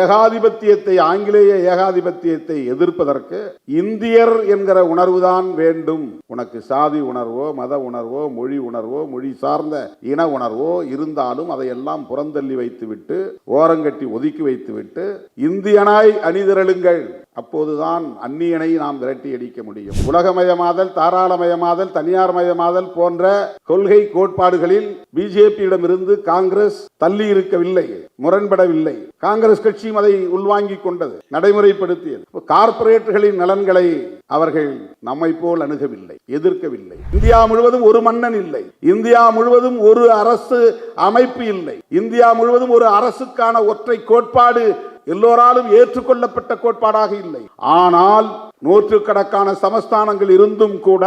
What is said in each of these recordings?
ஏகாதிபத்தியத்தை ஆங்கிலேய ஏகாதிபத்தியத்தை எதிர்ப்பதற்கு இந்தியர் என்கிற உணர்வுதான் வேண்டும். உனக்கு சாதி உணர்வோ மத உணர்வோ மொழி உணர்வோ மொழி சார்ந்த இன உணர்வோ இருந்தாலும் அதையெல்லாம் புறந்தள்ளி வைத்துவிட்டு ஓரங்கட்டி ஒதுக்கி வைத்துவிட்டு இந்தியனாய் அணிதிரளுங்கள். அப்போதுதான் அந்நியனை நாம் விரட்டி அடிக்க முடியும். உலகமயமாதல் தாராளமயமாதல் தனியார் மயமாதல் போன்ற கொள்கை கோட்பாடுகளில் பிஜேபியிடமிருந்து காங்கிரஸ் தள்ளி இருக்கவில்லை முரண்படவில்லை. காங்கிரஸ் கட்சியும் அதை உள்வாங்கிக் கொண்டது நடைமுறைப்படுத்தியது. கார்பரேட்டுகளின் கார்ப்பரேட்டுகளின் நலன்களை அவர்கள் நம்மை போல் அணுகவில்லை எதிர்க்கவில்லை. இந்தியா முழுவதும் ஒரு மன்னன் இல்லை. இந்தியா முழுவதும் ஒரு அரசு அமைப்பு இல்லை. இந்தியா முழுவதும் ஒரு அரசுக்கான ஒற்றை கோட்பாடு எல்லோராலும் ஏற்றுக்கொள்ளப்பட்ட கோட்பாடாக இல்லை. ஆனால் நூற்றுக்கணக்கான சமஸ்தானங்கள் இருந்தும் கூட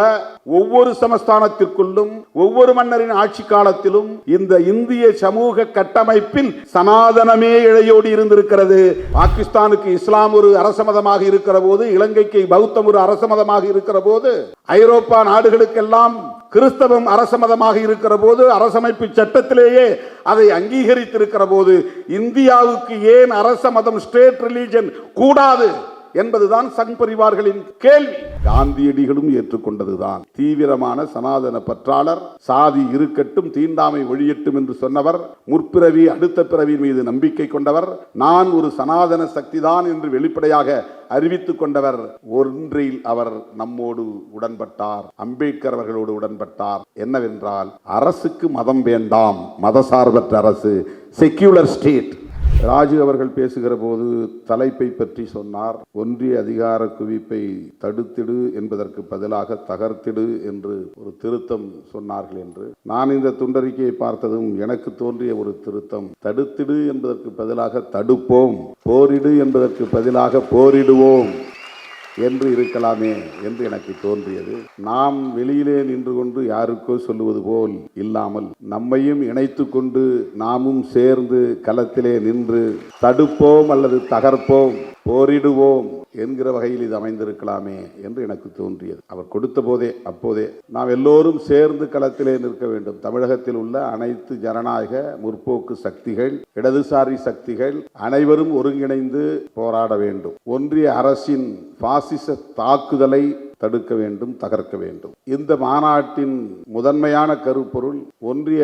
ஒவ்வொரு சமஸ்தானத்திற்குள்ளும் ஒவ்வொரு மன்னரின் ஆட்சி காலத்திலும் இந்த இந்திய சமூக கட்டமைப்பில் சனாதனமே இழையோடி இருந்திருக்கிறது. பாகிஸ்தானுக்கு இஸ்லாம் ஒரு அரசமதமாக இருக்கிற போது இலங்கைக்கு பௌத்தம் ஒரு அரசமதமாக இருக்கிற போது ஐரோப்பா நாடுகளுக்கெல்லாம் கிறிஸ்தவம் அரசமதமாக இருக்கிற போது அரசமைப்பு சட்டத்திலேயே அதை அங்கீகரித்திருக்கிற போது இந்தியாவுக்கு ஏன் அரச மதம் ஸ்டேட் ரிலீஜன் கூடாது? என்பதுதான் சங் பரிவார்களின் கேள்வி. காந்தியடிகளும் ஏற்றுக்கொண்டதுதான். தீவிரமான சனாதன பற்றாளர் சாதி இருக்கட்டும் தீண்டாமை ஒழியட்டும் என்று சொன்னவர் முற்பிறவி அடுத்த பிறவி மீது நம்பிக்கை கொண்டவர் நான் ஒரு சனாதன சக்திதான் என்று வெளிப்படையாக அறிவித்துக் கொண்டவர். ஒன்றில் அவர் நம்மோடு உடன்பட்டார் அம்பேத்கர் அவர்களோடு உடன்பட்டார். என்னவென்றால் அரசுக்கு மதம் வேண்டாம் மதசார்பற்ற அரசு செக்யூலர் ஸ்டேட் ராஜு அவர்கள் பேசுகிற போது தலைப்பை பற்றி சொன்னார். ஒன்றிய அதிகார குவிப்பை தடுத்திடு என்பதற்கு பதிலாக தகர்த்திடு என்று ஒரு திருத்தம் சொன்னார்கள் என்று. நான் இந்த துண்டறிக்கையை பார்த்ததும் எனக்கு தோன்றிய ஒரு திருத்தம். தடுத்திடு என்பதற்கு பதிலாக தடுப்போம். போரிடு என்பதற்கு பதிலாக போரிடுவோம். என்று இருக்கலாமே என்று எனக்கு தோன்றியது. நாம் வெளியிலே நின்று கொண்டு யாருக்கோ சொல்லுவது போல் இல்லாமல் நம்மையும் இணைத்து கொண்டு நாமும் சேர்ந்து களத்திலே நின்று தடுப்போம் அல்லது தகர்ப்போம் போரிடுவோம் என்கிற வகையில் இது அமைந்திருக்கலாமே என்று எனக்கு தோன்றியது. அவர் கொடுத்த போதே அப்போதே நாம் எல்லோரும் சேர்ந்து களத்திலே நிற்க வேண்டும். தமிழகத்தில் உள்ள அனைத்து ஜனநாயக முற்போக்கு சக்திகள் இடதுசாரி சக்திகள் அனைவரும் ஒருங்கிணைந்து போராட வேண்டும். ஒன்றிய அரசின் பாசிச தாக்குதலை தடுக்க வேண்டும் தகர்க்க வேண்டும். இந்த மாநாட்டின் முதன்மையான கருப்பொருள் ஒன்றிய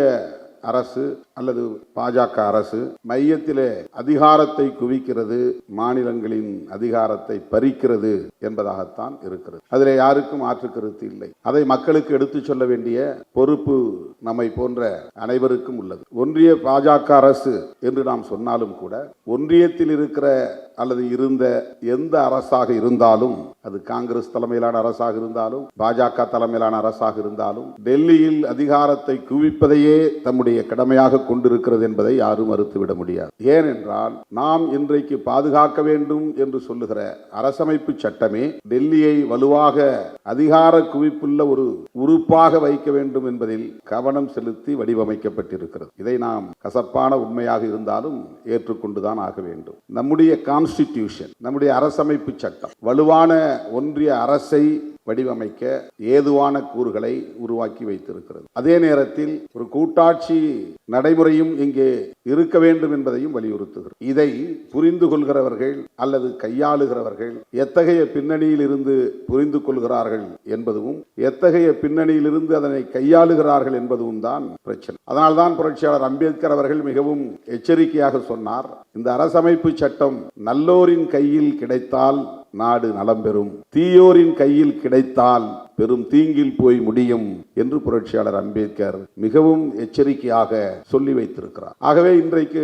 அரசு அல்லது பாஜக அரசு மையத்திலே அதிகாரத்தை குவிக்கிறது மாநிலங்களின் அதிகாரத்தை பறிக்கிறது என்பதாகத்தான் இருக்கிறது. அதில் யாருக்கும் மாற்று கருத்து இல்லை. அதை மக்களுக்கு எடுத்துச் சொல்ல வேண்டிய பொறுப்பு நம்மை போன்ற அனைவருக்கும் உள்ளது. ஒன்றிய பாஜக அரசு என்று நாம் சொன்னாலும் கூட ஒன்றியத்தில் இருக்கிற அல்லது இருந்த எந்த அரசாக இருந்தாலும் அது காங்கிரஸ் தலைமையிலான அரசாக இருந்தாலும் பாஜக தலைமையிலான அரசாக இருந்தாலும் டெல்லியில் அதிகாரத்தை குவிப்பதையே தம்முடைய கடமையாக கொண்டிருக்கிறது என்பதை யாரும் மறுத்துவிட முடியாது. ஏனென்றால் நாம் இன்றைக்கு பாதுகாக்க வேண்டும் என்று சொல்லுகிற அரசமைப்பு சட்டமே டெல்லியை வலுவாக அதிகார குவிப்புள்ள ஒரு உறுப்பாக வைக்க வேண்டும் என்பதில் கவனம் செலுத்தி வடிவமைக்கப்பட்டிருக்கிறது. இதை நாம் கசப்பான உண்மையாக இருந்தாலும் ஏற்றுக்கொண்டுதான் ஆக வேண்டும். நம்முடைய கான்ஸ்டிடியூஷன் நம்முடைய அரசமைப்பு சட்டம் வலுவான ஒன்றிய அரசை வடிவமைக்க ஏதுவான கூறுகளை உருவாக்கி வைத்திருக்கிறது. அதே நேரத்தில் ஒரு கூட்டாட்சி நடைமுறையும் இங்கே இருக்க வேண்டும் என்பதையும் வலியுறுத்துகிறது. இதை புரிந்து கொள்கிறவர்கள் அல்லது கையாளுகிறவர்கள் எத்தகைய பின்னணியில் இருந்து புரிந்து கொள்கிறார்கள் என்பதும் எத்தகைய பின்னணியில் இருந்து அதனை கையாளுகிறார்கள் என்பதும் தான் பிரச்சனை. அதனால்தான் புரட்சியாளர் அம்பேத்கர் அவர்கள் மிகவும் எச்சரிக்கையாக சொன்னார் இந்த அரசமைப்பு சட்டம் நல்லோரின் கையில் கிடைத்தால் நாடு நலம் பெறும் தீயோரின் கையில் கிடைத்தால் பெரும் தீங்கில் போய் முடியும் என்று புரட்சியாளர் அம்பேத்கர் மிகவும் எச்சரிக்கையாக சொல்லி வைத்திருக்கிறார். ஆகவே இன்றைக்கு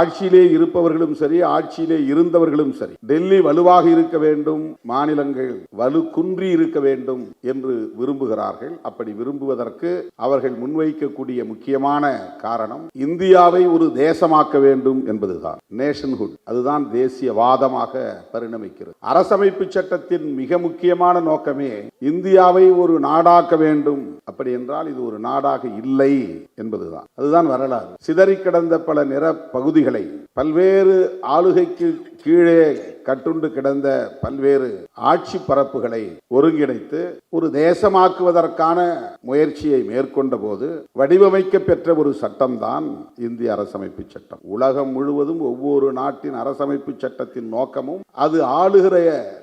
ஆட்சியிலே இருப்பவர்களும் சரி ஆட்சியிலே இருந்தவர்களும் சரி டெல்லி வலுவாக இருக்க வேண்டும் மாநிலங்கள் வலு குன்றி இருக்க வேண்டும் என்று விரும்புகிறார்கள். அப்படி விரும்புவதற்கு அவர்கள் முன்வைக்கக்கூடிய முக்கியமான காரணம் இந்தியாவை ஒரு தேசமாக்க வேண்டும் என்பதுதான். நேஷன்ஹுட் அதுதான் தேசியவாதமாக பரிணமிக்கிறது. அரசமைப்பு சட்டத்தின் மிக முக்கியமான நோக்கமே இந்தியாவை ஒரு நாடாக்க வேண்டும். அப்படி என்றால் இது ஒரு நாடாக இல்லை என்பதுதான். அதுதான் வரலாறு. சிதறி கிடந்த பல நிற பகுதிகளை பல்வேறு ஆளுகைக்கு கீழே கட்டுண்டு கிடந்த பல்வேறு ஆட்சி பரப்புகளை ஒருங்கிணைத்து ஒரு தேசமாக்குவதற்கான முயற்சியை மேற்கொண்ட போது வடிவமைக்க பெற்ற ஒரு சட்டம்தான் இந்திய அரசமைப்பு சட்டம். உலகம் முழுவதும் ஒவ்வொரு நாட்டின் அரசமைப்பு சட்டத்தின் நோக்கமும் அது ஆளுகிற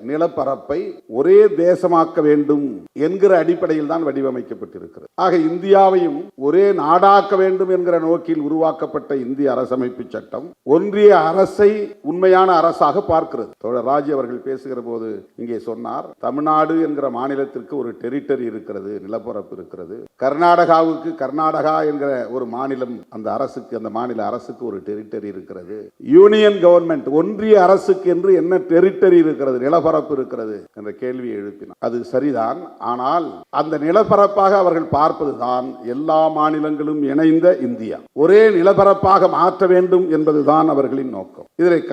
நிலப்பரப்பை ஒரே தேசமாக்க வேண்டும் என்கிற அடிப்படையில் தான் வடிவமைக்கப்பட்டிருக்கிறது. ஆக இந்தியாவையும் ஒரே நாடாக்க வேண்டும் என்கிற நோக்கில் உருவாக்கப்பட்ட இந்திய அரசமைப்பு சட்டம் ஒன்றிய அரசை உண்மையான அரசாக பார்க்கிறது. தோழர் ராஜ் அவர்கள் பேசுகிற போது இங்கே சொன்னார் தமிழ்நாடு என்கிற மாநிலத்திற்கு ஒரு டெரிட்டரி இருக்கிறது நிலப்பரப்பு இருக்கிறது. கர்நாடகாவுக்கு கர்நாடகா என்கிற ஒரு மாநிலம் அந்த அரசுக்கு அந்த மாநில அரசுக்கு ஒரு டெரிட்டரி இருக்கிறது. யூனியன் கவர்மெண்ட் ஒன்றிய அரசுக்கு என்று என்ன டெரிட்டரி இருக்கிறது நிலப்பரப்பு இருக்கிறது? என்ற கேள்வியை எழுப்பினார். அது சரிதான். ஆனால் அந்த நிலப்பரப்பாக அவர்கள் பார்ப்பதுதான் எல்லா மாநிலங்களும் இணைந்த இந்தியா. ஒரே நிலப்பரப்பாக மாற்ற வேண்டும் என்பதுதான் அவர்களின் நோக்கம். இதில்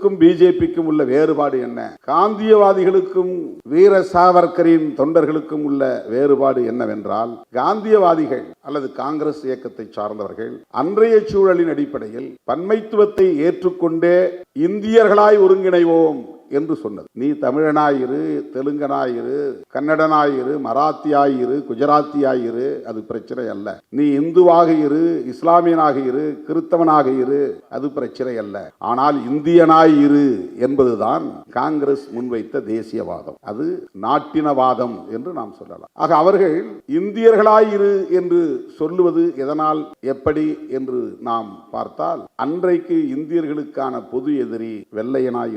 காங்கிரசுக்கும் பிஜேபிக்கும் உள்ள வேறுபாடு என்ன? காந்தியவாதிகளுக்கும் வீர சாவர்கரின் தொண்டர்களுக்கும் உள்ள வேறுபாடு என்னவென்றால் காந்தியவாதிகள் அல்லது காங்கிரஸ் இயக்கத்தை சார்ந்தவர்கள் அன்றைய சூழலின் அடிப்படையில் பன்மைத்துவத்தை ஏற்றுக்கொண்டே இந்தியர்களாய் ஒருங்கிணைவோம் என்று சொன்னது. நீ தமிழனாயிரு தெலுங்கனாயிரு கன்னடனாயிரு மராத்தியாயிரு குஜராத்தியாயிரு அது பிரச்சனை அல்ல. நீ இந்துவாக இரு இஸ்லாமியனாக இரு கிறிஸ்தவனாக இரு அது பிரச்சனை அல்ல. ஆனால் இந்தியனாய் இரு என்பதுதான் காங்கிரஸ் முன்வைத்த தேசியவாதம். அது நாட்டினவாதம் என்று நாம் சொல்லலாம். ஆக அவர்கள் இந்தியர்களாயிரு என்று சொல்லுவது எதனால் எப்படி என்று நாம் பார்த்தால் அன்றைக்கு இந்தியர்களுக்கான பொது எதிரி வெள்ளையனாய்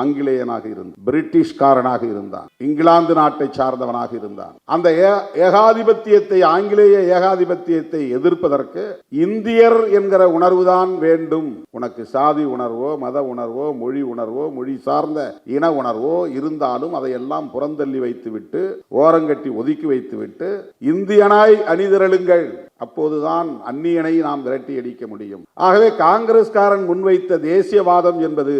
ஆங்கில ஆங்கிலேயனாக இருந்தான் பிரிட்டிஷ்காரனாக இருந்தான். இங்கிலாந்து நாட்டை சார்ந்தவனாக இருந்தான். அந்த ஏகாதிபத்தியத்தை ஆங்கிலேய ஏகாதிபத்தியத்தை எதிர்ப்பதற்கு இந்தியர் என்கிற உணர்வுதான் வேண்டும். உனக்கு சாதி உணர்வோ மத உணர்வோ மொழி உணர்வோ மொழி சார்ந்த இன உணர்வோ இருந்தாலும் அதையெல்லாம் புறந்தள்ளி வைத்துவிட்டு ஓரங்கட்டி ஒதுக்கி வைத்துவிட்டு இந்தியனாய் அணிதிரளுங்கள். அப்போதுதான் அந்நியனை நாம் விரட்டி அடிக்க முடியும். ஆகவே காங்கிரஸ்காரன் முன்வைத்த தேசியவாதம் என்பது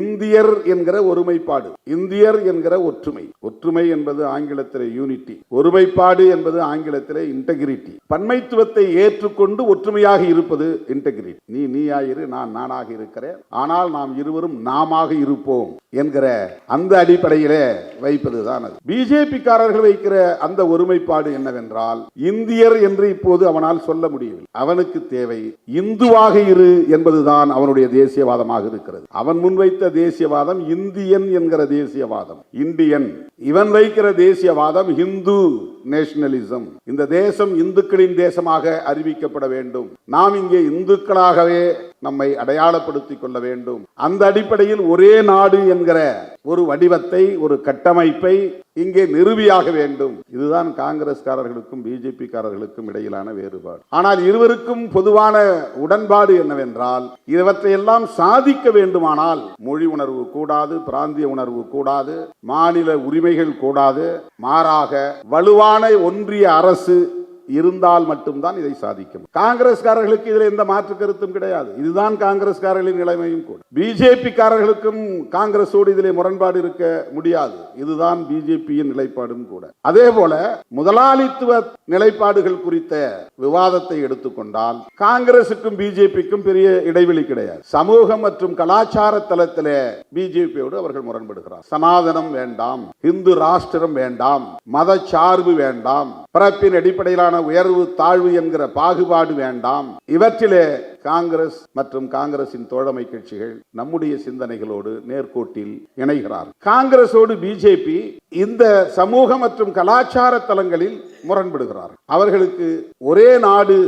இந்தியர் என்கிற ஒருமைப்பாடு. இந்தியர் என்கிற ஒற்றுமை. ஒற்றுமை என்பது ஆங்கிலத்திலே யூனிட்டி ஒருமைப்பாடு என்பது ஆங்கிலத்திலே இன்டெகிரிட்டி பன்மைத்துவத்தை ஏற்றுக்கொண்டு ஒற்றுமையாக இருப்பது இன்டெகிரிட்டி நீ நீயாயிரு நான் நானாக இருக்கிறேன். ஆனால் நாம் இருவரும் நாமாக இருப்போம் என்கிற அந்த அடிப்படையிலே வைப்பதுதான் அது. பிஜேபி காரர்கள் வைக்கிற அந்த ஒருமைப்பாடு என்னவென்றால் இந்தியர் என்று இப்போது அவன் அவனால் சொல்ல முடியவில்லை. அவனுக்கு தேவை இந்துவாக இரு என்பதுதான் அவனுடைய தேசியவாதமாக இருக்கிறது. அவன் முன்வைத்த தேசியவாதம் இந்தியன் என்கிற தேசியவாதம். இந்தியன். இவன் வைக்கிற தேசியவாதம் ஹிந்து. நேஷனலிசம் இந்த தேசம் இந்துக்களின் தேசமாக அறிவிக்கப்பட வேண்டும். நாம் இங்கே இந்துக்களாகவே நம்மை அடையாளப்படுத்திக் கொள்ள வேண்டும். அந்த அடிப்படையில் ஒரே நாடு என்கிற ஒரு வடிவத்தை ஒரு கட்டமைப்பை இங்கே நிறுவியாக வேண்டும். இதுதான் காங்கிரஸ்காரர்களுக்கும் பிஜேபி காரர்களுக்கும் இடையிலான வேறுபாடு. ஆனால் இருவருக்கும் பொதுவான உடன்பாடு என்னவென்றால் இவற்றையெல்லாம் சாதிக்க வேண்டுமானால் மொழி உணர்வு கூடாது பிராந்திய உணர்வு கூடாது மாநில உரிமைகள் கூடாது மாறாக வலுவான ஒன்றிய அரசு இருந்தால் மட்டும்தான் இதை சாதிக்க முடியும். காங்கிரஸ்காரர்களுக்கு இதில் எந்த மாற்று கருத்தும் கிடையாது. இதுதான் காங்கிரஸ்காரர்களின் நிலைமையும் கூட. பிஜேபிக்காரர்களுக்கும் காங்கிரஸோடு இதிலே முரண்பாடு இருக்க முடியாது. இதுதான் பிஜேபியின் நிலைப்பாடும் கூட. அதே போல முதலாளித்துவ நிலைப்பாடுகள் குறித்த விவாதத்தை எடுத்துக்கொண்டால் காங்கிரசுக்கும் பிஜேபிக்கும் பெரிய இடைவெளி கிடையாது. சமூகம் மற்றும் கலாச்சார தளத்திலே பிஜேபியோடு அவர்கள் முரண்படுகிறார். சனாதனம் வேண்டாம் இந்து ராஷ்டிரம் வேண்டாம் மத சார்பு வேண்டாம் பிறப்பின் அடிப்படையிலான உயர்வு தாழ்வு என்கிற பாகுபாடு வேண்டாம். இவற்றிலே காங்கிரஸ் மற்றும் காங்கிரசின் தோழமை கட்சிகள் நம்முடைய சிந்தனைகளோடு நேர்கோட்டில் இணைகிறார். காங்கிரஸோடு பிஜேபி இந்த சமூக மற்றும் கலாச்சார தலங்களில் முரண்படுகிறார் அவர்களுக்கு ஒரே நாடு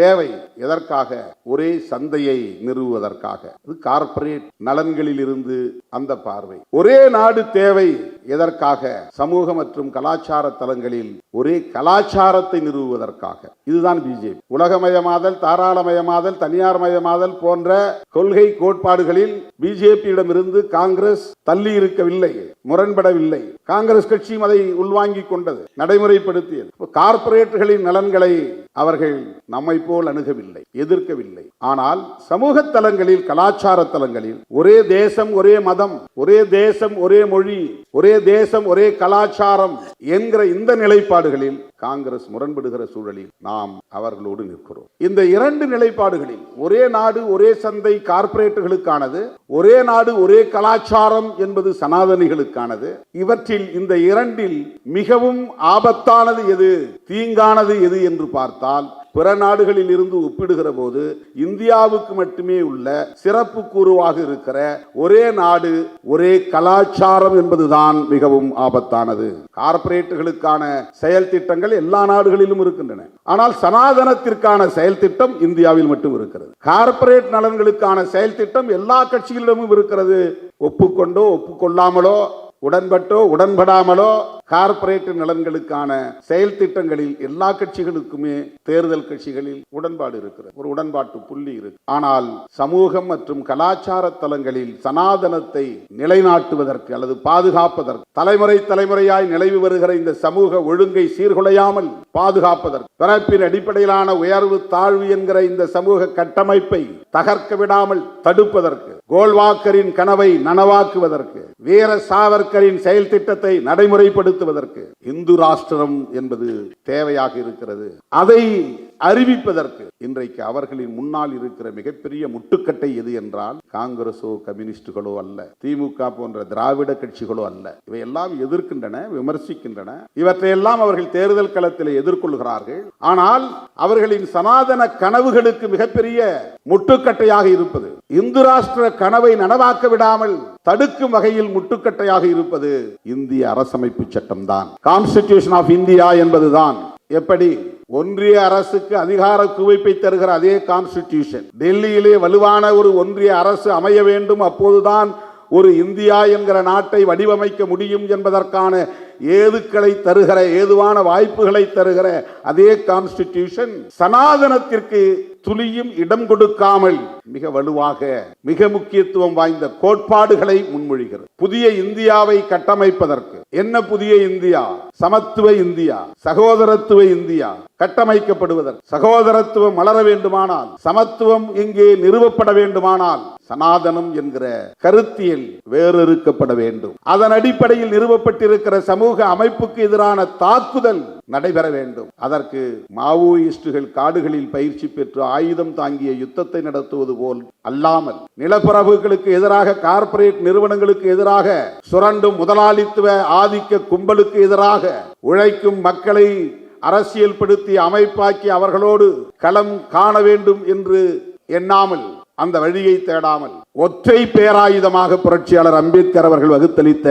தேவை எதற்காக? ஒரே சந்தையை நிறுவுவதற்காக. இது கார்ப்பரேட் நலன்களில் இருந்து அந்த பார்வை. ஒரே நாடு தேவை எதற்காக? சமூக மற்றும் கலாச்சார தலங்களில் ஒரே கலாச்சாரத்தை நிறுவுவதற்காக. இதுதான் பிஜேபி. உலகமயமாதல் தாராளமயமாதல் தனியார் மயமாதல் போன்ற கொள்கை கோட்பாடுகளில் பிஜேபியிடமிருந்து காங்கிரஸ் தள்ளி இருக்கவில்லை முரண்படவில்லை. காங்கிரஸ் கட்சியும் அதை உள்வாங்கிக் கொண்டது நடைமுறைப்படுத்தியது. கார்ப்பரேட்டுகளின் நலன்களை அவர்கள் நம்மை போல் அணுகவில்லை எதிர்க்கவில்லை. ஆனால் சமூக தலங்களில் கலாச்சார தலங்களில் ஒரே தேசம் ஒரே மதம் ஒரே தேசம் ஒரே மொழி ஒரே தேசம் ஒரே கலாச்சாரம் என்கிற இந்த நிலைப்பாடுகளில் காங்கிரஸ் முரண்படுகிற சூழலில் நாம் அவர்களோடு நிற்கிறோம். இந்த இரண்டு நிலைப்பாடுகளில் ஒரே நாடு ஒரே சந்தை கார்ப்பரேட்டுகளுக்கானது ஒரே நாடு ஒரே கலாச்சாரம் என்பது சனாதனிகளுக்கானது. இவற்றில் இந்த இரண்டில் மிகவும் ஆபத்தானது எது தீங்கானது எது என்று பார்த்தால் பிற நாடுகளில் இருந்து ஒப்பிடுகிற போது இந்தியாவுக்கு மட்டுமே உள்ள சிறப்பு கூறுவாக இருக்கிற ஒரே நாடு ஒரே கலாச்சாரம் என்பதுதான் மிகவும் ஆபத்தானது. கார்ப்பரேட்டுகளுக்கான செயல் திட்டங்கள் எல்லா நாடுகளிலும் இருக்கின்றன. ஆனால் சனாதனத்திற்கான செயல் திட்டம் இந்தியாவில் மட்டும் இருக்கிறது. கார்ப்பரேட் நலன்களுக்கான செயல் திட்டம் எல்லா கட்சிகளிடமும் இருக்கிறது. ஒப்புக்கொண்டோ ஒப்புக்கொள்ளாமலோ உடன்பட்டோ உடன்படாமலோ கார்ப்பரேட் நலன்களுக்கான செயல் திட்டங்களில் எல்லா கட்சிகளுக்குமே தேர்தல் கட்சிகளில் உடன்பாடு இருக்கிறது. ஒரு உடன்பாட்டு புள்ளி இருக்கு. ஆனால் சமூகம் மற்றும் கலாச்சார தலங்களில் சனாதனத்தை நிலைநாட்டுவதற்கு அல்லது பாதுகாப்பதற்கு தலைமுறை தலைமுறையாய் நிலவி வருகிற இந்த சமூக ஒழுங்கை சீர்குலையாமல் பாதுகாப்பதற்கு பிறப்பின் அடிப்படையிலான உயர்வு தாழ்வு என்கிற இந்த சமூக கட்டமைப்பை தகர்க்க விடாமல் தடுப்பதற்கு கோல்வாக்கரின் கனவை நனவாக்குவதற்கு வீர சாவர்கரின் செயல் திட்டத்தை நடைமுறைப்படுத்துவதற்கு இந்து ராஷ்டிரம் என்பது தேவையாக இருக்கிறது. அதை அறிவிப்பதற்கு. இன்றைக்கு அவர்களின் முன்னால் இருக்கிற மிகப்பெரிய முட்டுக்கட்டை எது என்றால் காங்கிரஸோ கம்யூனிஸ்டுகளோ அல்ல திமுக போன்ற திராவிட கட்சிகளோ அல்ல. இவையெல்லாம் எதிர்க்கின்றன விமர்சிக்கின்றன. இவற்றையெல்லாம் அவர்கள் தேர்தல் களத்தில் எதிர்கொள்கிறார்கள். ஆனால் அவர்களின் சனாதன கனவுகளுக்கு மிகப்பெரிய முட்டுக்கட்டையாக இருப்பது இந்து ராஷ்டிர கனவை நனவாக்க விடாமல் தடுக்கும் வகையில் முட்டுக்கட்டையாக இருப்பது இந்திய அரசமைப்பு சட்டம்தான். கான்ஸ்டிடியூஷன் ஆஃப் இந்தியா என்பதுதான். எப்படி? ஒன்றிய அரசுக்கு அதிகார குவிப்பை தருகிற அதே கான்ஸ்டிடியூஷன் டெல்லியிலே வலுவான ஒரு ஒன்றிய அரசு அமைய வேண்டும். அப்போதுதான் ஒரு இந்தியா என்கிற நாட்டை வடிவமைக்க முடியும் என்பதற்கான ஏதுக்களை தருகிற ஏதுவான வாய்ப்புகளை தருகிற அதே கான்ஸ்டிடியூஷன் சனாதனத்திற்கு துளியும் இடம் கொடுக்காமல் மிக வலுவாக மிக முக்கியத்துவம் வாய்ந்த கோட்பாடுகளை முன்மொழிகிறது. புதிய இந்தியாவை கட்டமைப்பதற்கு. என்ன புதிய இந்தியா? சமத்துவ இந்தியா சகோதரத்துவ இந்தியா கட்டமைக்கப்படுவதற்கு. சகோதரத்துவம் மலர வேண்டுமானால் சமத்துவம் இங்கே நிறுவப்பட வேண்டுமானால் சனாதனம் என்கிற கருத்தியல் வேறறுக்கப்பட வேண்டும். அதன் அடிப்படையில் நிறுவப்பட்டிருக்கிற சமூக அமைப்புக்கு எதிரான தாக்குதல் நடைபெற வேண்டும். அதற்கு மாவோயிஸ்டுகள் காடுகளில் பயிற்சி பெற்று ஆயுதம் தாங்கிய யுத்தத்தை நடத்துவது போல் அல்லாமல் நிலப்பரப்புகளுக்கு எதிராக கார்ப்பரேட் நிறுவனங்களுக்கு எதிராக சுரண்டும் முதலாளித்துவ ஆதிக்க கும்பலுக்கு எதிராக உழைக்கும் மக்களை அரசியல் படுத்தி அமைப்பாக்கி அவர்களோடு களம் காண வேண்டும் என்று எண்ணாமல் அந்த வழியை தேடாமல் ஒற்றை பேராயுதமாக புரட்சியாளர் அம்பேத்கர் அவர்கள் வகுத்தளித்த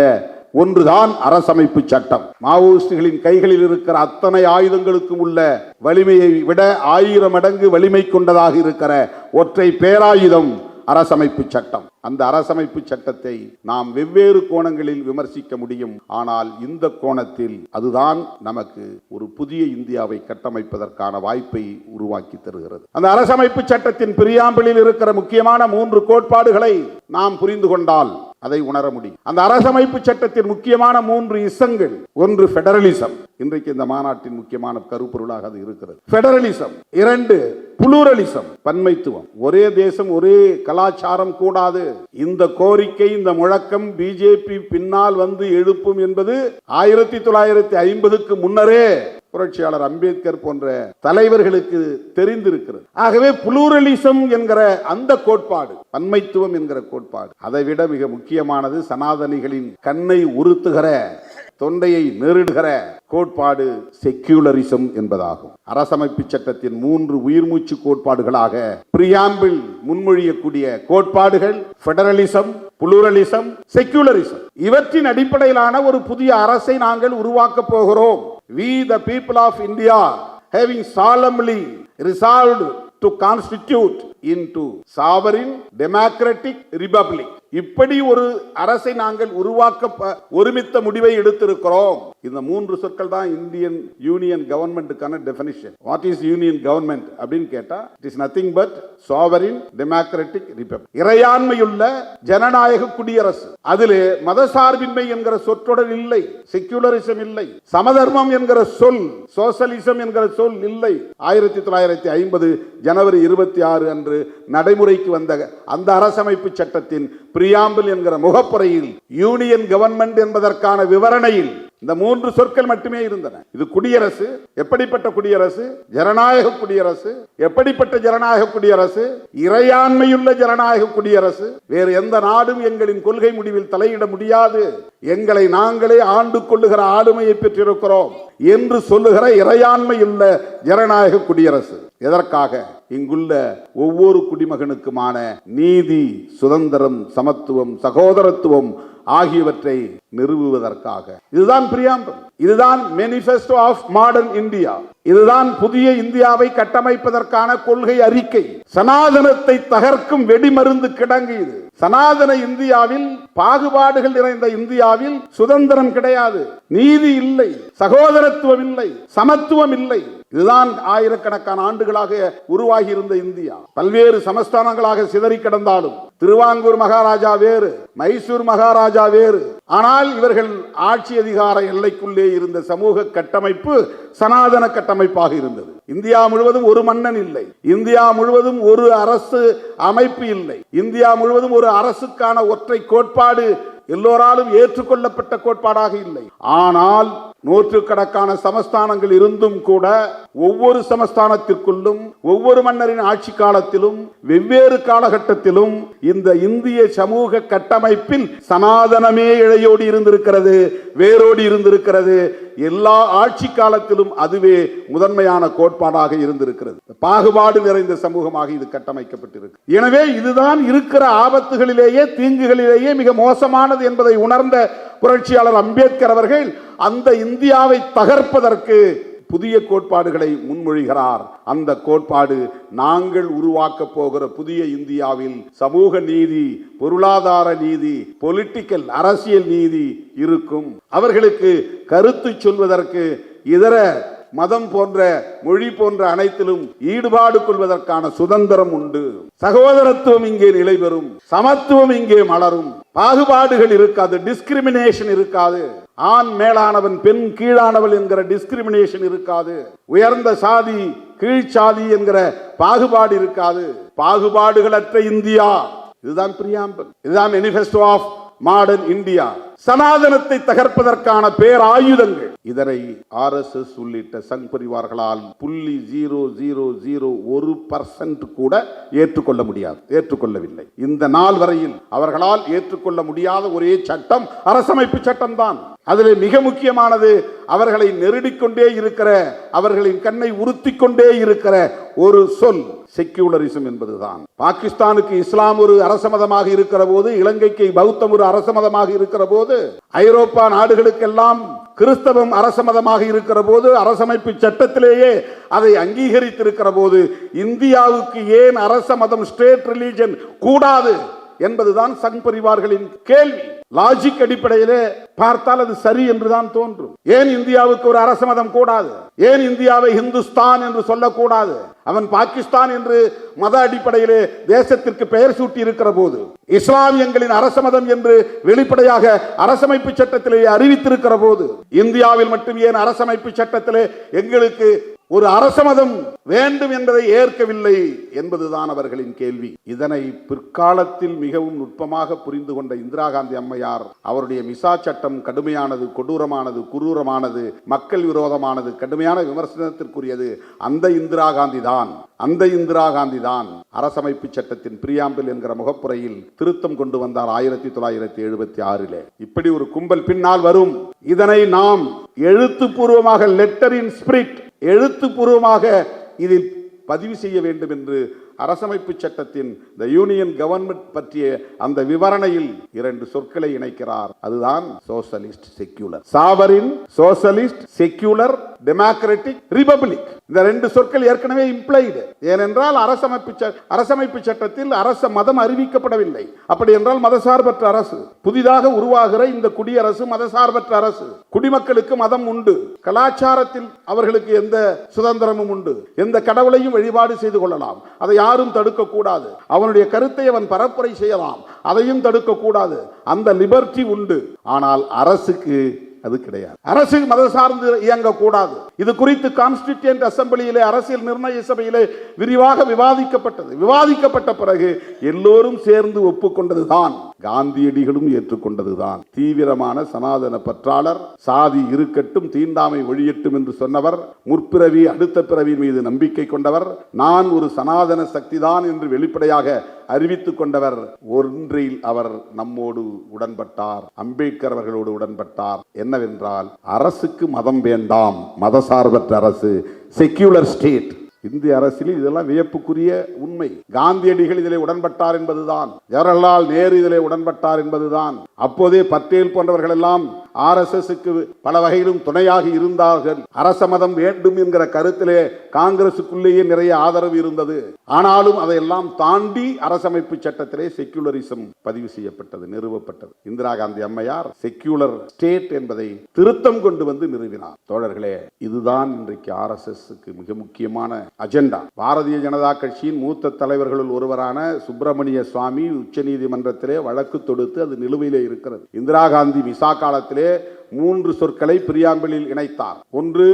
ஒன்றுதான் அரசமைப்பு சட்டம். மாவோயிஸ்டுகளின் கைகளில் இருக்கிற அத்தனை ஆயுதங்களுக்கும் உள்ள வலிமையை விட ஆயிரம் மடங்கு வலிமை கொண்டதாக இருக்கிற ஒற்றை பேராயுதம் அரசமைப்பு சட்டம். அந்த அரசமைப்பு சட்டத்தை நாம் வெவ்வேறு கோணங்களில் விமர்சிக்க முடியும். ஆனால் இந்த கோணத்தில் அதுதான் நமக்கு ஒரு புதிய இந்தியாவை கட்டமைப்பதற்கான வாய்ப்பை உருவாக்கி தருகிறது. அந்த அரசமைப்பு சட்டத்தின் பிரியாம்பிளில் இருக்கிற முக்கியமான மூன்று கோட்பாடுகளை நாம் புரிந்து கொண்டால் அதை உணர முடியும். அந்த அரசமைப்பு சட்டத்தின் முக்கியமான மூன்று இசங்கள். ஒன்று பெடரலிசம் இன்றைக்கு இந்த மாநாட்டின் முக்கியமான கருப்பொருளாக அது இருக்கிறது. பெடரலிசம் இரண்டு புளூரலிசம் பன்மைத்துவம். ஒரே தேசம் ஒரே கலாச்சாரம் கூடாது. இந்த கோரிக்கை இந்த முழக்கம் பிஜேபி பின்னால் வந்து எழுப்பும் என்பது ஆயிரத்தி தொள்ளாயிரத்தி ஐம்பதுக்கு முன்னரே புரட்சியாளர் அம்பேத்கர் போன்ற தலைவர்களுக்கு தெரிந்திருக்கிறது. ஆகவே புளூரலிசம் என்கிற அந்த கோட்பாடு பன்மைத்துவம் என்கிற கோட்பாடு அதை விட மிக முக்கியமானது சனாதனிகளின் கண்ணை உறுத்துகிற தொண்டையை நெருடுகிற கோட்பாடு செக்யூலரிசம் என்பதாகும். அரசமைப்பு சட்டத்தின் மூன்று உயிர்மூச்சு கோட்பாடுகளாக பிரியாம்பிள் முன்மொழியக்கூடிய கோட்பாடுகள் பெடரலிசம் புளூரலிசம் செக்யூலரிசம். இவற்றின் அடிப்படையிலான ஒரு புதிய அரசை நாங்கள் உருவாக்கப் போகிறோம். We the people of india having solemnly resolved to constitute into sovereign democratic republic இப்படி ஒரு அரசை நாங்கள் உருவாக்க ப- ஒருமித்த முடிவை எடுத்திருக்கிறோம் இந்த மூன்று சொற்கள் தான் Indian union கவர்மெண்ட்டுக்கான definition what is union government அப்படின்னு கேட்டா it is nothing but sovereign democratic republic இறையாண்மையுள்ள ஜனநாயக குடியரசு. அதிலே மதசார்பின்மை என்கிற சொற்றொடர் இல்லை செக்யூலரிசம் இல்லை சமதர்மம் என்கிற சொல் சோசலிசம் என்கிற சொல் இல்லை. ஆயிரத்தி தொள்ளாயிரத்தி ஐம்பது ஜனவரி இருபத்தி ஆறு அன்று நடைமுறைக்கு வந்த அந்த அரசமைப்பு சட்டத்தின் பிரியாம்பிள் என்கிற முகப்புறையில் யூனியன் கவர்மெண்ட் என்பதற்கான விவரணையில் இந்த மூன்று சொற்கள் மட்டுமே இருந்தன. இது குடியரசு எப்படிப்பட்ட குடியரசு? ஜனநாயக குடியரசு எப்படிப்பட்ட ஜனநாயக குடியரசு? இறையாண்மையுள்ள ஜனநாயக குடியரசு? வேறு எந்த நாடும் எங்களின் கொள்கை முடிவில் தலையிட முடியாது. எங்களை நாங்களே ஆண்டு கொள்ளுகிற ஆளுமையை பெற்றிருக்கிறோம் என்று சொல்லுகிற இறையாண்மையுள்ள ஜனநாயக குடியரசு. எதற்காக? இங்குள்ள ஒவ்வொரு குடிமகனுக்குமான நீதி சுதந்திரம் சமத்துவம் சகோதரத்துவம் ஆகியவற்றை நிறுவுவதற்காக. இதுதான் பிரியாம்பல் இதுதான் மேனிஃபெஸ்டோ ஆஃப் மாடர்ன் இந்தியா இதுதான் புதிய இந்தியாவை கட்டமைப்பதற்கான கொள்கை அறிக்கை. சனாதனத்தை தகர்க்கும் வெடிமருந்து கிடங்கு இது. சனாதன இந்தியாவில் பாகுபாடுகள் நிறைந்த இந்தியாவில் சுதந்திரம் கிடையாது. நீதி இல்லை சகோதரத்துவம் இல்லை சமத்துவம் இல்லை. இதுதான் ஆயிரக்கணக்கான ஆண்டுகளாக உருவாகி இருந்த இந்தியா. பல்வேறு சமஸ்தானங்களாக சிதறி கிடந்தாலும் திருவாங்கூர் மகாராஜா வேறு மைசூர் மகாராஜா வேறு. ஆனால் இவர்கள் ஆட்சி அதிகார எல்லைக்குள்ளே இருந்த சமூக கட்டமைப்பு சனாதன கட்டமைப்பாக இருந்தது. இந்தியா முழுவதும் ஒரு மன்னன் இல்லை. இந்தியா முழுவதும் ஒரு அரசு அமைப்பு இல்லை. இந்தியா முழுவதும் ஒரு அரசுக்கான ஒற்றை கோட்பாடு எல்லோராலும் ஏற்றுக்கொள்ளப்பட்ட கோட்பாடாக இல்லை. ஆனால் நூற்றுக்கணக்கான சமஸ்தானங்கள் இருந்தும் கூட ஒவ்வொரு சமஸ்தானத்திற்குள்ளும் ஒவ்வொரு மன்னரின் ஆட்சி காலத்திலும் வெவ்வேறு காலகட்டத்திலும் இந்த இந்திய சமூக கட்டமைப்பில் சனாதனமே இழையோடி இருந்திருக்கிறது வேரோடி இருந்திருக்கிறது. எல்லா ஆட்சி காலத்திலும் அதுவே முதன்மையான கோட்பாடாக இருந்திருக்கிறது. பாகுபாடு நிறைந்த சமூகமாக இது கட்டமைக்கப்பட்டிருக்கு. எனவே இதுதான் இருக்கிற ஆபத்துகளிலேயே தீங்குகளிலேயே மிக மோசமானது என்பதை உணர்ந்த புரட்சியாளர் அம்பேத்கர் அவர்கள் அந்த இந்தியாவை தகர்ப்பதற்கு புதிய கோட்பாடுகளை முன்மொழிகிறார். அந்த கோட்பாடு நாங்கள் உருவாக்க போகிற புதிய இந்தியாவில் சமூக நீதி பொருளாதார நீதி பொலிட்டிக்கல் அரசியல் நீதி இருக்கும். அவர்களுக்கு கருத்து சொல்வதற்கு இதர மதம் போன்ற மொழி போன்ற அனைத்திலும் ஈடுபாடு கொள்வதற்கான சுதந்திரம் உண்டு. சகோதரத்துவம் இங்கே நிலை பெறும் சமத்துவம் இங்கே மலரும். பாகுபாடுகள் இருக்காது டிஸ்கிரிமினேஷன் இருக்காது. ஆண் மேலானவன் பெண் கீழானவள் என்கிற டிஸ்கிரிமினேஷன் இருக்காது. உயர்ந்த சாதி கீழ்ச்சாதி என்கிற பாகுபாடு இருக்காது. பாகுபாடுகளற்ற இந்தியா. இதுதான் பிரியாம்பல் இதுதான் manifesto ஆஃப் மாடர்ன் இந்தியா சனாதனத்தை தகர்ப்பதற்கான பேராயுதங்கள். இதனை ஆர்எஸ்எஸ் உள்ளிட்ட சங் பரிவார்களால் புள்ளி ஜீரோ ஜீரோ ஜீரோ ஒரு பர்சன்ட் கூட ஏற்றுக்கொள்ள முடியாது ஏற்றுக்கொள்ளவில்லை. இந்த நாள் வரையில் அவர்களால் ஏற்றுக்கொள்ள முடியாத ஒரே சட்டம் அரசமைப்பு சட்டம் தான் அதில் மிக முக்கியமானது அவர்களை நெருடிக்கொண்டே இருக்கிற அவர்களின் கண்ணை உறுத்தி கொண்டே இருக்கிற ஒரு சொல் செக்யூலரிசம் என்பதுதான். பாகிஸ்தானுக்கு இஸ்லாம் ஒரு அரச மதமாக இருக்கிற போது இலங்கைக்கு பௌத்தம் ஒரு அரச மதமாக இருக்கிற போது ஐரோப்பா நாடுகளுக்கெல்லாம் கிறிஸ்தவம் அரச மதமாக இருக்கிற போது அரசமைப்பு சட்டத்திலேயே அதை அங்கீகரித்திருக்கிற போது இந்தியாவுக்கு ஏன் அரச மதம் ஸ்டேட் ரிலீஜன் கூடாது? என்பதுதான் சங் பரிவார்களின் கேள்வி. லாஜிக் அடிப்படையிலே பார்த்தால் அது சரி என்றுதான் தோன்றும். ஏன் இந்தியாவுக்கு ஒரு அரச மதம் கூடாது? ஏன் இந்தியாவை இந்துஸ்தான் என்று சொல்லக்கூடாது? அவன் பாகிஸ்தான் என்று மத அடிப்படையிலே தேசத்திற்கு பெயர் சூட்டி இருக்கிற போது இஸ்லாமியங்களின் அரச மதம் என்று வெளிப்படையாக அரசமைப்பு சட்டத்திலே அறிவித்திருக்கிற போது இந்தியாவில் மட்டும் ஏன் அரசமைப்பு சட்டத்திலே எங்களுக்கு ஒரு அரச மதம் வேண்டும் என்பதை ஏற்கவில்லை என்பதுதான் அவர்களின் கேள்வி. இதனை பிற்காலத்தில் மிகவும் நுட்பமாக புரிந்து கொண்ட இந்திரா காந்தி அம்மையார் அவருடைய மிசா சட்டம் கடுமையானது கொடூரமானது குரூரமானது மக்கள் விரோதமானது கடுமையான விமர்சனத்திற்குரியது. அந்த இந்திரா காந்தி தான் அந்த இந்திரா காந்தி தான் அரசமைப்பு சட்டத்தின் பிரியாம்பில் என்கிற முகப்புறையில் திருத்தம் கொண்டு வந்தார் ஆயிரத்தி தொள்ளாயிரத்தி எழுபத்தி ஆறிலே. இப்படி ஒரு கும்பல் பின்னால் வரும். இதனை நாம் எழுத்துப்பூர்வமாக லெட்டர் இன் ஸ்பிரிட் எழுத்துப்பூர்வமாக இதில் பதிவு செய்ய வேண்டும் என்று அரசமைப்பு சட்டத்தின் த யூனியன் கவர்மெண்ட் பற்றிய அந்த விவரணையில் இரண்டு சொற்களை இணைக்கிறார். அதுதான் socialist secular sovereign socialist secular democratic republic இந்த ரெண்டு சொற்கள் ஏற்கனவே இம்ப்ளைடு ஏனென்றால் அரசமைப்பு அரசமைப்பு சட்டத்தில் அரச மதம் அறிவிக்கப்படவில்லை. அப்படி என்றால் மதசார்பற்ற அரசு. புதிதாக உருவாகிற இந்த குடியரசு மதசார்பற்ற அரசு. குடிமக்களுக்கு மதம் உண்டு. கலாச்சாரத்தில் அவர்களுக்கு எந்த சுதந்திரமும் உண்டு. எந்த கடவுளையும் வழிபாடு செய்து கொள்ளலாம். அதை யாரும் தடுக்க கூடாது அவனுடைய கருத்தை அவன் பரப்புரை செய்யலாம். அதையும் தடுக்க கூடாது அந்த லிபர்ட்டி உண்டு. ஆனால் அரசுக்கு அது கிடையாது. அரசு மத சார்ந்து இயங்கக்கூடாது. இது குறித்து கான்ஸ்டிடியூன்ட் அசம்பிளியிலே அரசியல் நிர்ணய சபையிலே விரிவாக விவாதிக்கப்பட்டது. விவாதிக்கப்பட்ட பிறகு எல்லோரும் சேர்ந்து ஒப்புக்கொண்டதுதான். காந்தியடிகளும் ஏற்றுக்கொண்டதுதான். தீவிரமான சனாதன பற்றாளர் சாதி இருக்கட்டும் தீண்டாமை ஒழியட்டும் என்று சொன்னவர் முற்பிறவி அடுத்த பிறவி மீது நம்பிக்கை கொண்டவர் நான் ஒரு சனாதன சக்திதான் என்று வெளிப்படையாக அறிவித்துக் கொண்டவர். ஒன்றில் அவர் நம்மோடு உடன்பட்டார். அம்பேத்கர் அவர்களோடு உடன்பட்டார். என்னவென்றால் அரசுக்கு மதம் வேண்டாம். மதசார்பற்ற அரசு செக்யூலர் ஸ்டேட் இந்திய அரசியலில் இதெல்லாம் வியப்புக்குரிய உண்மை. காந்தியடிகள் இதிலே உடன்பட்டார் என்பதுதான். ஜவஹர்லால் நேரு இதிலே உடன்பட்டார் என்பதுதான். அப்போதே பட்டேல் போன்றவர்கள் எல்லாம் ஆர்எஸ்எஸ்க்கு பல வகையிலும் துணையாக இருந்தார்கள். அரச மதம் வேண்டும் என்கிற கருத்திலே காங்கிரசுக்குள்ளேயே நிறைய ஆதரவு இருந்தது. ஆனாலும் அதையெல்லாம் தாண்டி அரசமைப்பு சட்டத்திலே செக்யூலரிசம் பதிவு செய்யப்பட்டது நிறுவப்பட்டது. இந்திரா காந்தி அம்மையார் செக்யூலர் ஸ்டேட் என்பதை திருத்தம் கொண்டு வந்து நிறுவினார். தோழர்களே இதுதான் இன்றைக்கு ஆர்எஸ்எஸ்க்கு மிக முக்கியமான அஜெண்டா. பாரதிய ஜனதா கட்சியின் மூத்த தலைவர்களுள் ஒருவரான சுப்பிரமணிய சுவாமி உச்சநீதிமன்றத்திலே வழக்கு தொடுத்து அது நிலுவையிலே இருக்கிறது. இந்திரா காந்தி விசா காலத்திலே மூன்று சொற்களை பிரியாம்பலில் இணைத்தார். ஒன்று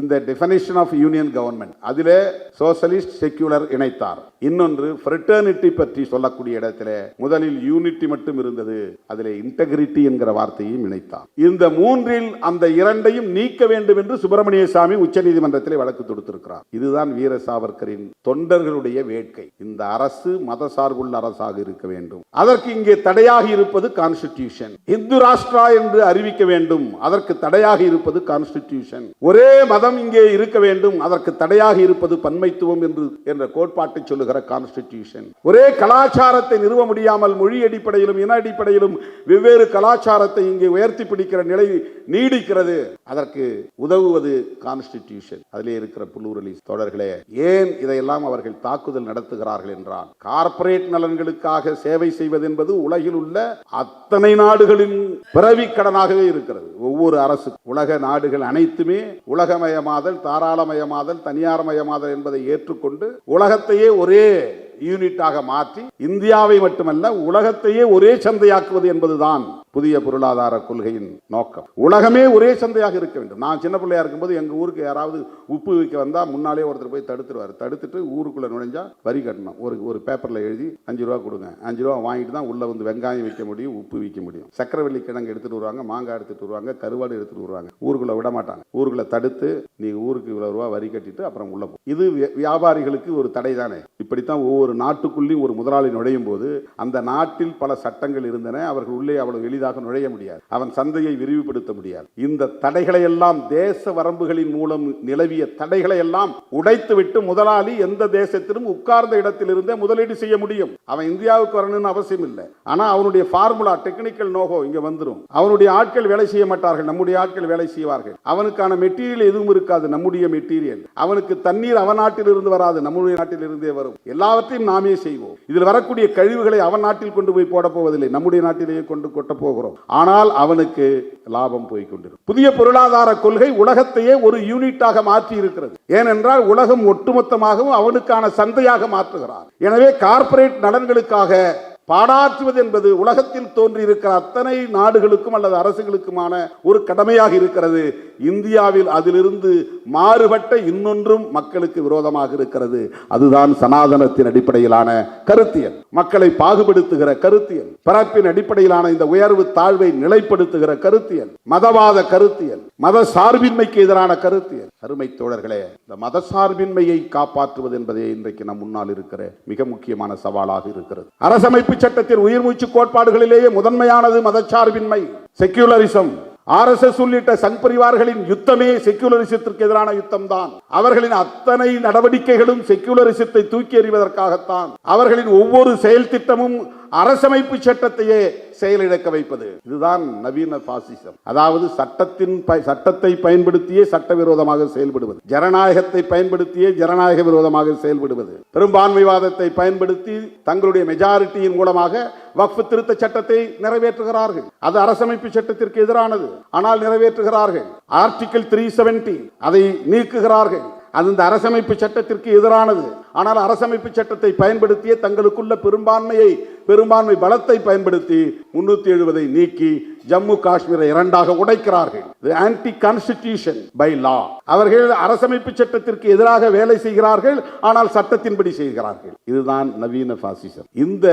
இந்த டெஃபனேஷன் ஆஃப் யூனியன் கவர்மெண்ட் அதிலே சோசலிஸ்ட் செக்யூலர் இணைத்தார். இன்னொன்று ஃப்ரெட்டர்னிட்டி பற்றி சொல்லக்கூடிய இடத்துல முதலில் யூனிட்டி மட்டும் இருந்தது அதில் இன்டெகிரிட்டி என்கிற வார்த்தையும் இணைத்தார். இந்த மூன்றில் அந்த இரண்டையும் நீக்க வேண்டும் என்று சுப்பிரமணிய சாமி உச்சநீதிமன்றத்திலே வழக்கு தொடுத்திருக்கிறார். இதுதான் வீர சாவர்கரின் தொண்டர்களுடைய வேட்கை. இந்த அரசு மத சார்புள்ள அரசாக இருக்க வேண்டும். அதற்கு இங்கே தடையாக இருப்பது கான்ஸ்டிடியூஷன் இந்து ராஷ்டிரா என்று அறிவிக்க வேண்டும். அதற்கு தடையாக இருப்பது கான்ஸ்டிடியூஷன் ஒரே மத மதம் இங்கே இருக்க வேண்டும். அதற்கு தடையாக இருப்பது பன்மைத்துவம் என்று என்ற கோட்பாட்டை சொல்லுகிற கான்ஸ்டிடியூஷன் ஒரே கலாச்சாரத்தை நிறுவ முடியாமல் மொழி அடிப்படையிலும் இன அடிப்படையிலும் வெவ்வேறு கலாச்சாரத்தை இங்கே உயர்த்தி பிடிக்கிற நிலை நீடிக்கிறது. அதற்கு உதவுவது கான்ஸ்டிடியூஷன் அதிலே இருக்கிற புல்லூரலி தொடர்களே ஏன் இதையெல்லாம் அவர்கள் தாக்குதல் நடத்துகிறார்கள் என்றால் கார்ப்பரேட் நலன்களுக்காக சேவை செய்வது என்பது உலகில் உள்ள அத்தனை நாடுகளின் பிறவி கடனாகவே இருக்கிறது. ஒவ்வொரு அரசு உலக நாடுகள் அனைத்துமே உலகமய மயமாதல் தாராளமயமாதல் தனியார் மயமாதல் என்பதை ஏற்றுக்கொண்டு உலகத்தையே ஒரே யூனிட்டாக மாற்றி இந்தியாவை மட்டுமல்ல உலகத்தையே ஒரே சந்தையாக்குவது என்பதுதான் புதிய பொருளாதார கொள்கையின் நோக்கம். உலகமே ஒரே சந்தையாக இருக்க வேண்டும். நான் சின்ன பிள்ளையா இருக்கும்போது எங்கள் ஊருக்கு யாராவது உப்பு விற்க வந்தால் முன்னாலே ஒருத்தர் போய் தடுத்துருவார். தடுத்துட்டு ஊருக்குள்ள நுழைஞ்சா வரி கட்டணும். ஒரு ஒரு பேப்பரில் எழுதி அஞ்சு ரூபா கொடுங்க. அஞ்சு ரூபா வாங்கிட்டு தான் உள்ள வந்து வெங்காயம் விற்க முடியும் உப்பு விற்க முடியும். சக்கரவள்ளி கிழங்கு எடுத்துட்டு வருவாங்க மாங்காய் எடுத்துட்டு வருவாங்க கருவாடு எடுத்துட்டு வருவாங்க. ஊருக்குள்ள விட மாட்டாங்க. ஊருக்குள்ள தடுத்து நீ ஊருக்கு இவ்வளவு ரூபா வரி கட்டிட்டு அப்புறம் உள்ள போ. இது வியாபாரிகளுக்கு ஒரு தடை தானே இப்படித்தான் ஒவ்வொரு நாட்டுக்குள்ளேயும் ஒரு முதலாளி நுழையும் போது அந்த நாட்டில் பல சட்டங்கள் இருந்தன அவர்கள் உள்ளே அவ்வளவு எளிதாக நுழைய முடியாது. அவன் சந்தையை விரிவுபடுத்த முடியாது. இந்த தடைகளை எல்லாம் தேச வரம்புகளின் மூலம் நிலவிய தடைகளை எல்லாம் உடைத்துவிட்டு முதலாளி எந்த தேசத்திலும் உட்கார்ந்த இடத்திலிருந்தே முதலீடு செய்ய முடியும். அவன் இந்தியாவுக்கு வரணும்னு அவசியம் இல்லை ஆனால் அவனுடைய ஃபார்முலா டெக்னிக்கல் நோகோ இங்கே வந்துடும் அவனுடைய ஆட்கள் வேலை செய்ய மாட்டார்கள் நம்முடைய ஆட்கள் வேலை செய்வார்கள். அவனுக்கான மெட்டீரியல் எதுவும் இருக்காது நம்முடைய மெட்டீரியல் அவனுக்கு தண்ணீர் அவன் நாட்டில் இருந்து வராது நம்முடைய நாட்டில் இருந்தே வரும். எல்லாவற்றையும் நாமே செய்வோம். இதில் வரக்கூடிய கழிவுகளை அவன் நாட்டில் கொண்டு போய் போட போவதில்லை நம்முடைய நாட்டிலேயே கொண்டு கொட்ட போகிறோம். ஆனால் அவனுக்கு லாபம் போய் கொண்டிருக்கும். புதிய பொருளாதார கொள்கை உலகத்தையே ஒரு யூனிட்டாக மாற்றி இருக்கிறது ஏனென்றால் உலகம் ஒட்டுமொத்தமாகவும் அவனுக்கான சந்தையாக மாற்றுகிறார் எனவே கார்ப்பரேட் நலன்களுக்காக பாடாற்றுவது என்பது உலகத்தில் தோன்றியிருக்கிற அத்தனை நாடுகளுக்கும் அல்லது அரசுகளுக்குமான ஒரு கடமையாக இருக்கிறது. இந்தியாவில் அதிலிருந்து மாறுபட்ட இன்னொன்றும் மக்களுக்கு விரோதமாக இருக்கிறது. அதுதான் சனாதனத்தின் அடிப்படையிலான கருத்தியல். மக்களை பாகுபடுத்துகிற கருத்தியல். பிறப்பின் அடிப்படையிலான இந்த உயர்வு தாழ்வை நிலைப்படுத்துகிற கருத்தியல். மதவாத கருத்தியல். மத சார்பின்மைக்கு எதிரான கருத்தியல். அருமை தோழர்களே இந்த மத சார்பின்மையை காப்பாற்றுவது என்பதே இன்றைக்கு நம் முன்னால் இருக்கிற மிக முக்கியமான சவாலாக இருக்கிறது. அரசமைப்பு சட்டத்தின் உயிர்மூச்சு கோட்பாடுகளிலேயே முதன்மையானது மதச்சார்பின்மை செக்யூலரிசம் ஆர் எஸ் எஸ் உள்ளிட்ட சங் பரிவார்களின் யுத்தமே செக்யூலரிசத்திற்கு எதிரான யுத்தம் தான் அவர்களின் அத்தனை நடவடிக்கைகளும் செக்யூலரிசத்தை தூக்கி எறிவதற்காகத்தான். அவர்களின் ஒவ்வொரு செயல் திட்டமும் அரசமைப்பு சட்டத்தையே செயலிழக்க வைப்பது. இதுதான் நவீன பாசிசம். அதாவது சட்டத்தின் சட்டத்தை பயன்படுத்தியே சட்டவிரோதமாக செயல்படுவது. ஜனநாயகத்தை பயன்படுத்தியே ஜனநாயக விரோதமாக செயல்படுவது. பெரும்பான்மைவாதத்தை பயன்படுத்தி தங்களுடைய மெஜாரிட்டியின் மூலமாக வக்ஃபு திருத்த சட்டத்தை நிறைவேற்றுகிறார்கள். அது அரசமைப்பு சட்டத்திற்கு எதிரானது. ஆனால் நிறைவேற்றுகிறார்கள். ஆர்டிகிள் த்ரீ அதை நீக்குகிறார்கள். அது இந்த அரசமைப்பு சட்டத்திற்கு எதிரானது. ஆனால் அரசமைப்பு சட்டத்தை பயன்படுத்திய தங்களுக்குள்ள பெரும்பான்மையை பெரும்பான்மை பலத்தை பயன்படுத்தி முன்னூத்தி எழுபதை நீக்கி ஜம்மு காஷ்மீரை இரண்டாக உடைக்கிறார்கள். ஆன்டி கான்ஸ்டிடியூஷன் பை லா அவர்கள் அரசமைப்பு சட்டத்திற்கு எதிராக வேலை செய்கிறார்கள் ஆனால் சட்டத்தின்படி செய்கிறார்கள். இதுதான் நவீன பாசிசம் இந்த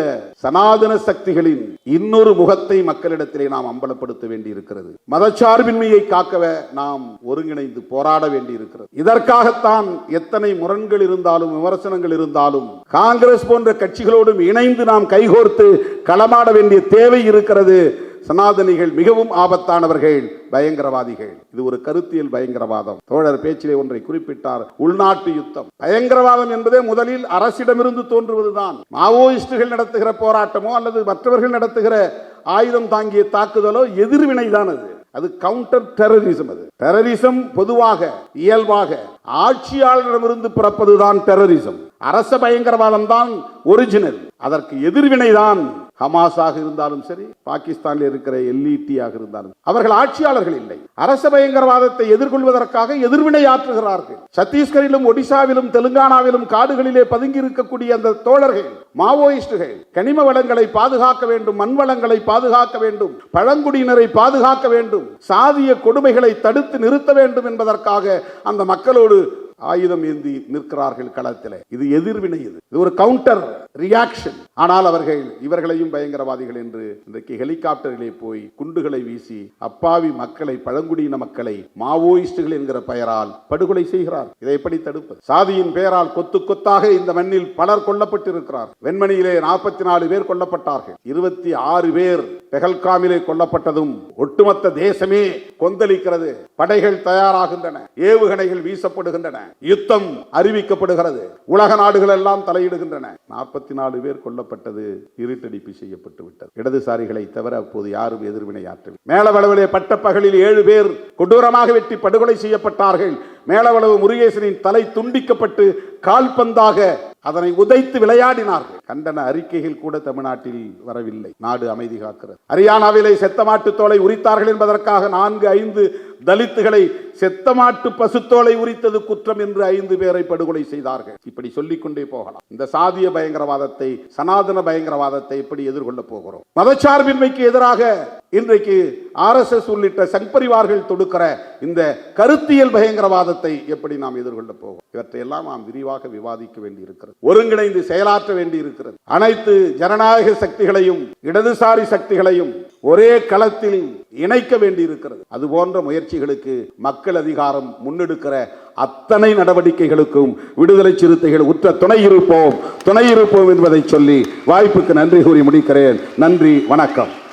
சனாதன சக்திகளின் இன்னொரு முகத்தை மக்களிடத்திலே நாம் அம்பலப்படுத்த வேண்டி இருக்கிறது மதச்சார்பின்மையை காக்கவே நாம் ஒருங்கிணைந்து போராட வேண்டி இருக்கிறது இதற்காகத்தான் எத்தனை முரண்கள் இருந்தாலும் விமர்சனங்கள் இருந்தாலும் காங்கிரஸ் போன்ற கட்சிகளோடும் இணைந்து நாம் கைகோர்த்து களமாட வேண்டிய தேவை இருக்கிறது. சனாதனிகள் மிகவும் ஆபத்தானவர்கள் பயங்கரவாதிகள். இது ஒரு கருத்தியல் பயங்கரவாதம். தோழர் பேச்சிலே ஒன்றை குறிப்பிட்டார். உள்நாட்டு யுத்தம். பயங்கரவாதம் என்பதே முதலில் அரசிடமிருந்து தோன்றுவதுதான். மாவோயிஸ்டுகள் நடத்துகிற போராட்டமோ அல்லது மற்றவர்கள் நடத்துகிற ஆயுதம் தாங்கிய தாக்குதலோ எதிர்வினைதான் அது. அது கவுண்டர் டெரரிசம் அது. டெரரிசம் பொதுவாக இயல்பாக ஆட்சியாளரிடமிருந்து பிறப்பதுதான் டெரரிசம் அரச பயங்கரவாதம் தான் ஒரிஜினல் அதற்கு எதிர்வினைதான் ஹமாஸாக இருந்தாலும் சரி பாகிஸ்தானில் இருக்கிற எல்இடி ஆக இருந்தாலும் அவர்கள் ஆட்சியாளர்கள் இல்லை. அரச பயங்கரவாதத்தை எதிர்கொள்வதற்காக எதிர்வினை ஆற்றுகிறார்கள். சத்தீஸ்கரிலும் ஒடிசாவிலும் தெலுங்கானாவிலும் காடுகளிலே பதுங்கி இருக்கக்கூடிய அந்த தோழர்கள் மாவோயிஸ்டுகள் கனிம வளங்களை பாதுகாக்க வேண்டும் மண் வளங்களை பாதுகாக்க வேண்டும் பழங்குடியினரை பாதுகாக்க வேண்டும் சாதிய கொடுமைகளை தடுத்து நிறுத்த வேண்டும் என்பதற்காக அந்த மக்களோடு ஆயுதம் ஏந்தி நிற்கிறார்கள் களத்தில். இது எதிர்வினை இது. இது ஒரு கவுண்டர் ரியாக்ஷன் ஆனால் அவர்கள் இவர்களையும் பயங்கரவாதிகள் என்று இன்றைக்கு ஹெலிகாப்டரிலே போய் குண்டுகளை வீசி அப்பாவி மக்களை பழங்குடியின மக்களை மாவோயிஸ்டுகள் என்கிற பெயரால் படுகொலை செய்கிறார். இதை எப்படி தடுப்பது? சாதியின் பெயரால் கொத்து கொத்தாக இந்த மண்ணில் பலர் கொல்லப்பட்டிருக்கிறார். வெண்மணியிலே நாற்பத்தி நாலு பேர் கொல்லப்பட்டார்கள். இருபத்தி ஆறு பேர் பெகல்காமிலே கொல்லப்பட்டதும் ஒட்டுமொத்த தேசமே கொந்தளிக்கிறது. படைகள் தயாராகின்றன. ஏவுகணைகள் வீசப்படுகின்றன. யுத்தம் அறிவிக்கப்படுகிறது. உலக நாடுகள் எல்லாம் தலையிடுகின்றன. நாற்பத்தி நாலு பேர் கொல்லப்பட்டது இருட்டடிப்பு செய்யப்பட்டு விட்டது. இடதுசாரிகளை தவிர அப்போது யாரும் எதிர்வினை ஆற்றவில்லை மேலவளவிலே பட்டப்பகலில் ஏழு பேர் கொடூரமாக வெட்டி படுகொலை செய்யப்பட்டார்கள். மேலவளவு முருகேசனின் தலை துண்டிக்கப்பட்டு கால்பந்தாக அதனை உதைத்து விளையாடினார்கள். கண்டன அறிக்கைகள் கூட தமிழ்நாட்டில் வரவில்லை. நாடு அமைதி காக்கிறது. ஹரியானாவிலே செத்தமாட்டு தோலை உரித்தார்கள் என்பதற்காக நான்கு ஐந்து தலித்துகளை செத்தமாட்டு பசுத்தோலை உரித்தது குற்றம் என்று ஐந்து பேரை படுகொலை செய்தார்கள். இப்படி சொல்லிக்கொண்டே போகலாம். இந்த சாதிய பயங்கரவாதத்தை சனாதன பயங்கரவாதத்தை எப்படி எதிர்கொள்ள போகிறோம்? மதச்சார்பின்மைக்கு எதிராக இன்றைக்கு ஆர்எஸ்எஸ் உள்ளிட்ட சங்பரிவார்கள் தொடுக்கிற இந்த கருத்தியல் பயங்கரவாதத்தை எப்படி நாம் எதிர்கொள்ள போகும் இவற்றையெல்லாம் நாம் விரிவாக விவாதிக்க வேண்டியிருக்கிறது. ஒருங்கிணைந்து செயலாற்ற வேண்டியிருக்கிறது. அனைத்து ஜனநாயக சக்திகளையும் இடதுசாரி சக்திகளையும் ஒரே களத்தில் இணைக்க வேண்டியிருக்கிறது. அது போன்ற முயற்சிகளுக்கு மக்கள் அதிகாரம் முன்னெடுக்கிற அத்தனை நடவடிக்கைகளுக்கும் விடுதலை சிறுத்தைகள் உற்ற துணை இருப்போம். துணை இருப்போம் என்பதை சொல்லி வாய்ப்புக்கு நன்றி கூறி முடிக்கிறேன். நன்றி வணக்கம்.